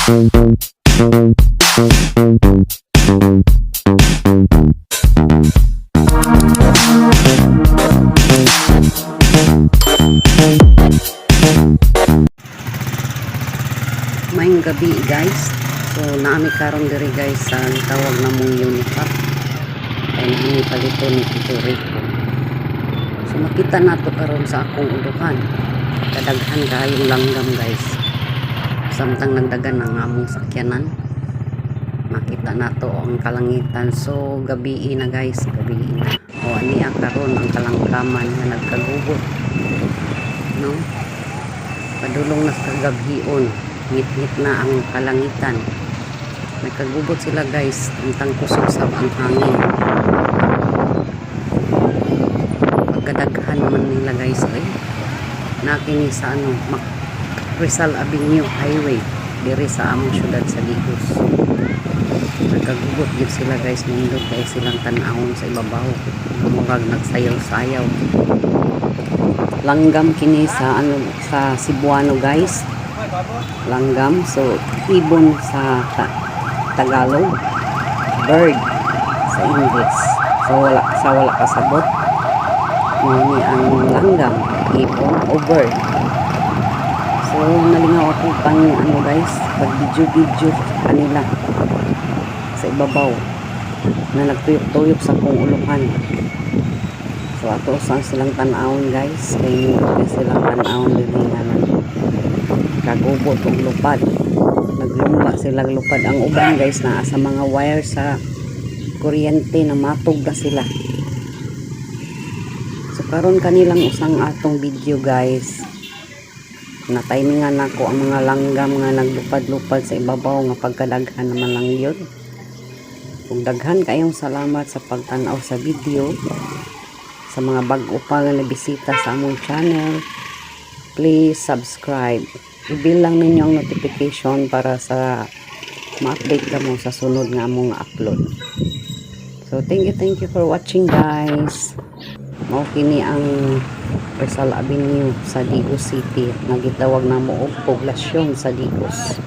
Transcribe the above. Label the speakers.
Speaker 1: Mayong gabi guys. So naami karon diri guys sa tawag na mong Unipap. Kay naami palito ni Tito. So makita nato karon sa akong udukan. Kadaghan kayong langgam guys. Samtang nagdagan ng among sakyanan. Makita nato ang kalangitan. So gabi na guys, gabi na. O ani karon ang kalangkaman nga nagkagugot. No? Padulong na sa kagabhion ngit-ngit na ang kalangitan nagkagubot sila guys ang kusog ang hangin pagkadaghan man nila guys ay nakini sa ano Mac Rizal Avenue Highway diri sa among syudad sa Ligos nagkagubot gid sila guys nindot kay silang tan-awon sa ibabaw. Murag nagsayaw-sayaw langgam kini sa ano sa Cebuano guys. Langgam so ibon sa ta Tagalog. Bird sa English. So wala sa wala kasabot. Ni ang langgam ibon o bird so nalingaw ako pang ano guys pag video video kanila sa ibabaw na nagtuyok-tuyok sa kong ulukan so ato saan silang tanawon guys? Kay hindi silang tanawon din nga kagubot og lupad. Naglumba silang lupad. Ang uban guys naa sa mga wire sa kuryente na matog na sila. So karon kanilang usang atong video guys na timingan nako ang mga langgam nga naglupad-lupad sa ibabaw nga pagkadaghan naman lang yun kung daghan kayong salamat sa pagtanaw sa video sa mga bag-o pa nga nabisita sa among channel please subscribe. I-bill lang ninyo ang notification para sa ma-update ka mo sa sunod nga among upload. So thank you thank you for watching guys mao kini ang Rizal Avenue sa Digos City. Nga gitawag na mo og poblasyon sa Digos